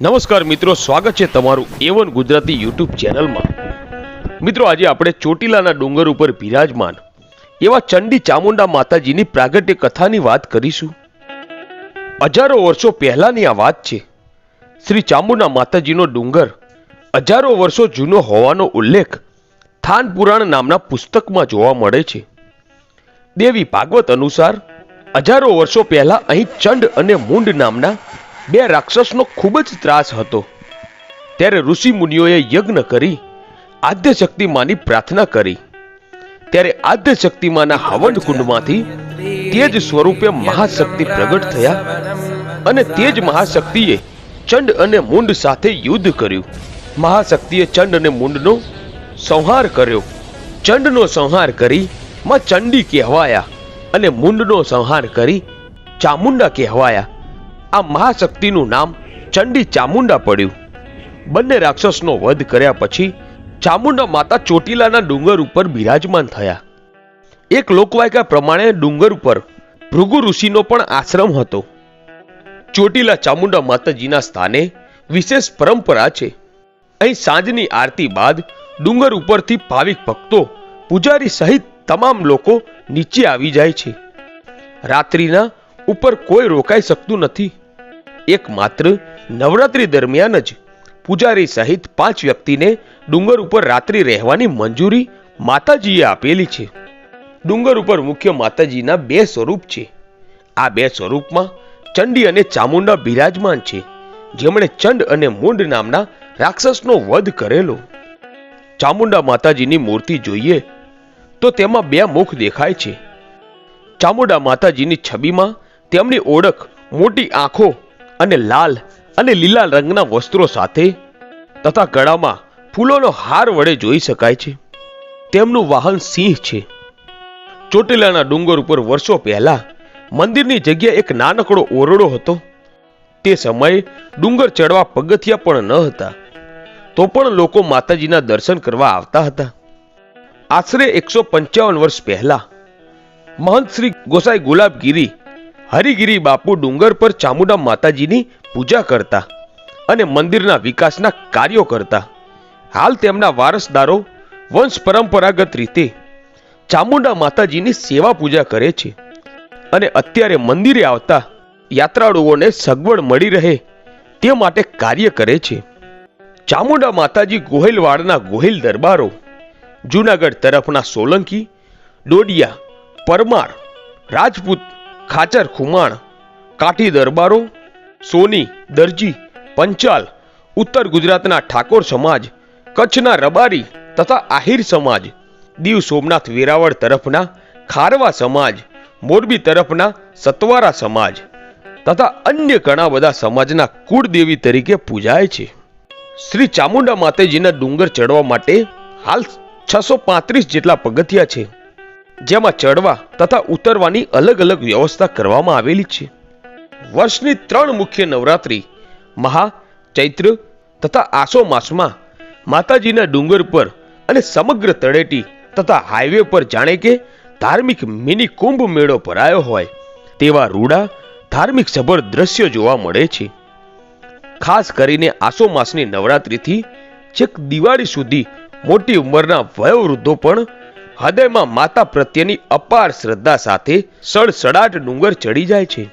નમસ્કાર મિત્રો, સ્વાગત છે તમારું એવન ગુજરાતી યુટ્યુબ ચેનલમાં. મિત્રો, આજે આપણે ચોટીલાના ડુંગર ઉપર બિરાજમાન એવા ચંડી ચામુંડા માતાજીની પ્રાગટ્ય કથાની વાત કરીશું. હજારો વર્ષો પહેલાની આ વાત છે. શ્રી ચામુંડા માતાજીનો ડુંગર હજારો વર્ષો જૂનો હોવાનો ઉલ્લેખ થાન પુરાણ નામના પુસ્તકમાં જોવા મળે છે. દેવી ભાગવત અનુસાર હજારો વર્ષો પહેલા અહીં ચંડ અને મુંડ નામના બે રાક્ષસનો ખૂબ જ ત્રાસ હતો. ત્યારે ઋષિ મુનિઓએ યજ્ઞ કરી આદ્ય શક્તિમાની પ્રાર્થના કરી. ત્યારે આદ્ય શક્તિમાના હવન કુંડમાંથી તેજ સ્વરૂપે મહાશક્તિ પ્રગટ થયા અને તે જ મહાશક્તિએ ચંડ અને મુંડ સાથે યુદ્ધ કર્યું. મહાશક્તિએ ચંડ અને મુંડનો સંહાર કર્યો. ચંડનો સંહાર કરી માં ચંડી કહેવાયા અને મુંડનો સંહાર કરી ચામુંડા કહેવાયા. આ મહાશક્તિનું નામ ચંડી ચામુંડા પડ્યું. બંને રાક્ષસનો વધ કર્યા પછી ચામુંડા માતા ચોટીલાના ડુંગર ઉપર બિરાજમાન થયા. એક લોકવાયકા પ્રમાણે ડુંગર ઉપર ભૃગુ ઋષિનો પણ આશ્રમ હતો. ચોટીલા ચામુંડા માતાજીના સ્થાને વિશેષ પરંપરા છે. અહીં સાંજની આરતી બાદ ડુંગર ઉપરથી ભાવિક ભક્તો, પૂજારી સહિત તમામ લોકો નીચે આવી જાય છે. રાત્રિના ઉપર કોઈ રોકાઈ શકતું નથી. એકમાત્ર નવરાત્રી દરમિયાન જ પૂજારી સહિત પાંચ વ્યક્તિને ડુંગર ઉપર રાત્રિ રહેવાની મંજૂરી માતાજીએ આપેલી છે. ડુંગર ઉપર મુખ્ય માતાજીના બે સ્વરૂપ છે. આ બે સ્વરૂપમાં ચંડી અને ચામુંડા બિરાજમાન છે. જેમણે ચંડ અને મુંડ નામના રાક્ષસનો વધ કરેલો. ચામુંડા માતાજીની મૂર્તિ જોઈએ તો તેમાં બે મુખ દેખાય છે. ચામુંડા માતાજીની છબીમાં તેમની ઓળખ મોટી આંખો અને લાલ અને લીલા રંગના વસ્ત્રો સાથે તથા ગળામાં ફૂલોનો હાર વડે જોઈ શકાય છે. તેમનું વાહન સિંહ છે. ચોટીલાના ડુંગર ઉપર વર્ષો પહેલા મંદિરની જગ્યા એક નાનકડો ઓરડો હતો. તે સમયે ડુંગર ચડવા પગથિયા પણ ન હતા. તો પણ લોકો માતાજીના દર્શન કરવા આવતા હતા. આશરે એકસો પંચાવન વર્ષ પહેલા મહંત શ્રી ગોસાઈ ગુલાબગીરી હરિગીરી બાપુ ડુંગર પર ચામુંડા માતાજીની પૂજા કરતા અને મંદિરના વિકાસના કાર્યો કરતા. હાલ તેમના વારસદારો વંશ પરંપરાગત રીતે ચામુંડા માતાજીની સેવા પૂજા કરે છે અને અત્યારે મંદિરે આવતા યાત્રાળુઓને સગવડ મળી રહે તે માટે કાર્ય કરે છે. ચામુંડા માતાજી ગોહિલવાડના ગોહિલ દરબારો, જૂનાગઢ તરફના સોલંકી, ડોડિયા, પરમાર, રાજપૂત ખાચર ખુમાણ, કાઠી દરબારો, સોની, દરજી, પંચાલ, ઉત્તર ગુજરાતના ઠાકોર સમાજ, કચ્છના રબારી તથા આહિર સમાજ, દીવ સોમનાથ વેરાવળ તરફના ખારવા સમાજ, મોરબી તરફના સતવારા સમાજ તથા અન્ય ઘણા બધા સમાજના કુળદેવી તરીકે પૂજાય છે. શ્રી ચામુંડા માતાજીના ડુંગર ચડવા માટે હાલ છસો પાંત્રીસ જેટલા પગથિયા છે. જેમાં ચડવા તથા ઉતરવાની અલગ અલગ વ્યવસ્થા કરવામાં આવેલી છે. વર્ષની ત્રણ મુખ્ય નવરાત્રી મહા, ચૈત્ર તથા આસો માસમાં માતાજીના ડુંગર પર અને સમગ્ર તળેટી તથા હાઈવે પર જાણે કે ધાર્મિક મિની કુંભ મેળો ભરાયો હોય, તેવા રૂડા ધાર્મિક સભર દ્રશ્યો જોવા મળે છે. ખાસ કરીને આસો માસની નવરાત્રિથી છેક દિવાળી સુધી મોટી ઉંમરના વયોવૃદ્ધો પણ હૃદયમાં માતા પ્રત્યેની અપાર શ્રદ્ધા સાથે સડસડાટ ડુંગર ચડી જાય છે.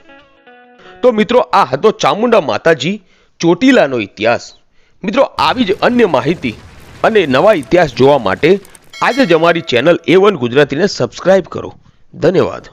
તો મિત્રો, આ હતો ચામુંડા માતાજી ચોટીલાનો ઇતિહાસ. મિત્રો, આવી જ અન્ય માહિતી અને નવા ઇતિહાસ જોવા માટે આજે જ અમારી ચેનલ એ વન ગુજરાતીને સબસ્ક્રાઇબ કરો. ધન્યવાદ.